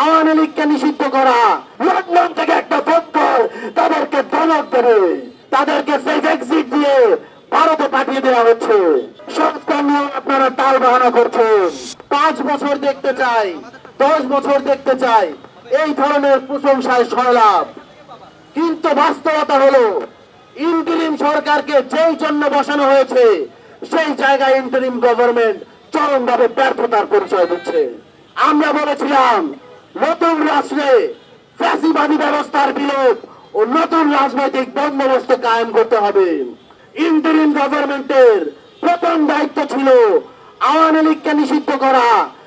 আওয়ামী লীগকে নিষিদ্ধ করা। লন্ডন থেকে একটা কল তাদেরকে ধমক দেবে। তাদেরকে সেফ এক্সিট দিয়ে ভারতে পাঠিয়ে দেওয়া হচ্ছে। সংস্কার নিয়ে আপনারা তাল বাহানা করছেন। পাঁচ বছর দেখতে চাই, দশ বছর দেখতে চাই। এই ধরনের প্রশংসায় সয়লাভ কিন্তু বাস্তবতা হলো ইন্টারিম সরকারকে যেই জন্য বসানো হয়েছে, সেই জায়গায় ইন্টারিম গভর্নমেন্ট চরমভাবে ব্যর্থতার পরিচয় দিচ্ছে। আমরা বলেছিলাম নতুন রাষ্ট্রে ফ্যাসিবাদী ব্যবস্থার বিলোপ ও নতুন রাজনৈতিক বন্দোবস্ত কায়েম করতে হবে। ইন্টারিম গভর্নমেন্টের প্রথম দায়িত্ব ছিল আওয়ামী লীগকে নিষিদ্ধ করা,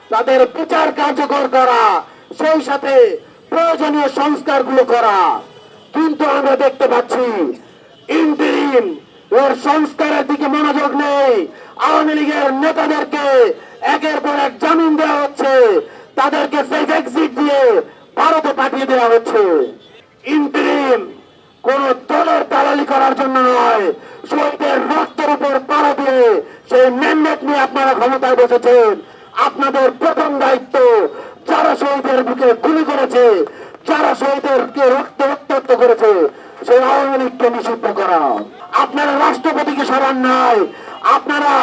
তাদের বিচার কার্যকর করা, সেই সাথে প্রয়োজনীয় সংস্কারগুলো করা। কিন্তু আমরা দেখতে পাচ্ছি ইন্টারিম ওর সংস্কারের দিকে মনোযোগ নেই। আওয়ামী লীগের নেতাদেরকে একের পর এক জামিন দেওয়া হচ্ছে। তাদেরকে সেফ ভারতে পাঠিয়ে দেওয়া হচ্ছে। ইন্টারিম কোন দলের দালালি করার জন্য নয়, শহীদের রক্তের উপর পাড়া দিয়ে সেই ম্যান্ডেট নিয়ে আপনারা ক্ষমতায় বসেছেন। আপনাদের প্রথম দায়িত্ব যারা শহীদের বুকে গুলি করেছে, যারা শহীদদেরকে রক্ত রক্তাক্ত করেছে, সেই আওয়ামী লীগকে নিষিদ্ধ করা। আপনারা রাষ্ট্রপতিকে সরান নাই, আপনারা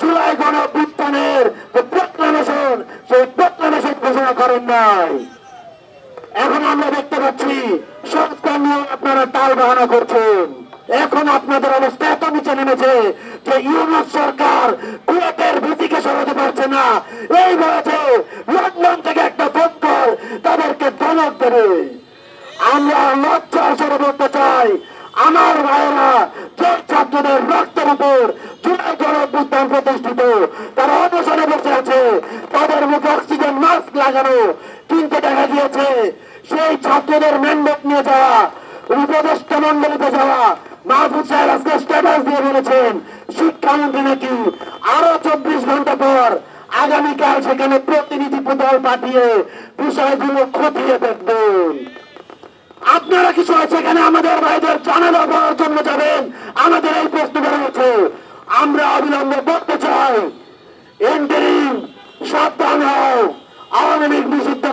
জুলাই গণ বিত্তানের যে প্রক্লামেশন সেই প্রক্লামেশন ঘোষণা করেন নাই। এখন আমরা দেখতে পাচ্ছি সংস্কার নিয়ে আপনারা তাল বাহানা করছেন। এখন আপনাদের অবস্থা এত নিচে নেমেছে যে ইউনুস সরকার কুয়েতের ভিত্তিকে সরাতে পারছে না। এই বলেছে লন্ডন থেকে একটা ফোন কল তাদেরকে ধমক দেবে। আমরা লজ্জার সরে বলতে চাই। আমার ভাইয়েরা যে ছাত্রদের রক্তের উপর জুলাই গণঅভ্যুত্থান প্রতিষ্ঠিত। তারা অবসরে বসে আছে। তাদের মুখে অক্সিজেন মাস্ক লাগানো। কিন্তু দেখা গিয়েছে সেই ছাত্রদের ম্যান্ডেট নিয়ে যাওয়া, উপদেষ্টা মন্ডলীতে যাওয়া। মাহফুজ সাহেব আজকে স্ট্যাটাস দিয়ে বলেছেন শিক্ষামন্ত্রী নাকি? আরও চব্বিশ ঘণ্টা পর আগামীকাল সেখানে প্রতিনিধি দল পাঠিয়ে বিষয়গুলো খতিয়ে দেখবেন। আপনারা কিছু সেখানে আমাদের ভাইদের জানালা দেওয়ার জন্য যাবেন? আমাদের এই প্রশ্ন রয়েছে আমরা অবিলম্বে করতে চাই। এন্টারিং সাবধান হও। আওয়ামী লীগ নিষিদ্ধ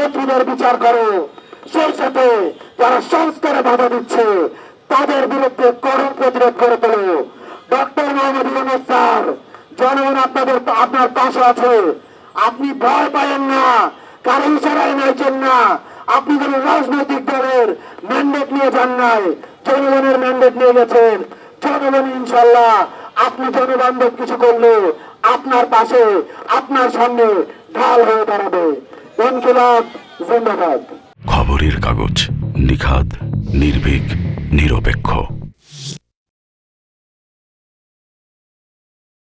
শত্রুদের বিচার করো। সেই সাথে যারা সংস্কারে বাধা দিচ্ছে, তাদের বিরুদ্ধে কঠোর প্রতিরোধ করে তোলো। ডক্টর মোহাম্মদ ইউনুস স্যার, জনগণ আপনাদের আপনার পাশে আছে। আপনি ভয় পাবেন না কারও ইশারায় নাইছেন না। আপনি কোন রাজনৈতিক দলের ম্যান্ডেট নিয়ে যান নাই, জনগণের ম্যান্ডেট নিয়ে গেছেন। জনগণ ইনশাল্লাহ আপনি জনবান্ধব কিছু করলে আপনার পাশে, আপনার সামনে ঢাল হয়ে দাঁড়াবে। ইনকিলাব জিন্দাবাদ। খবরের কাগজ নিখাদ নির্ভীক নিরপেক্ষ।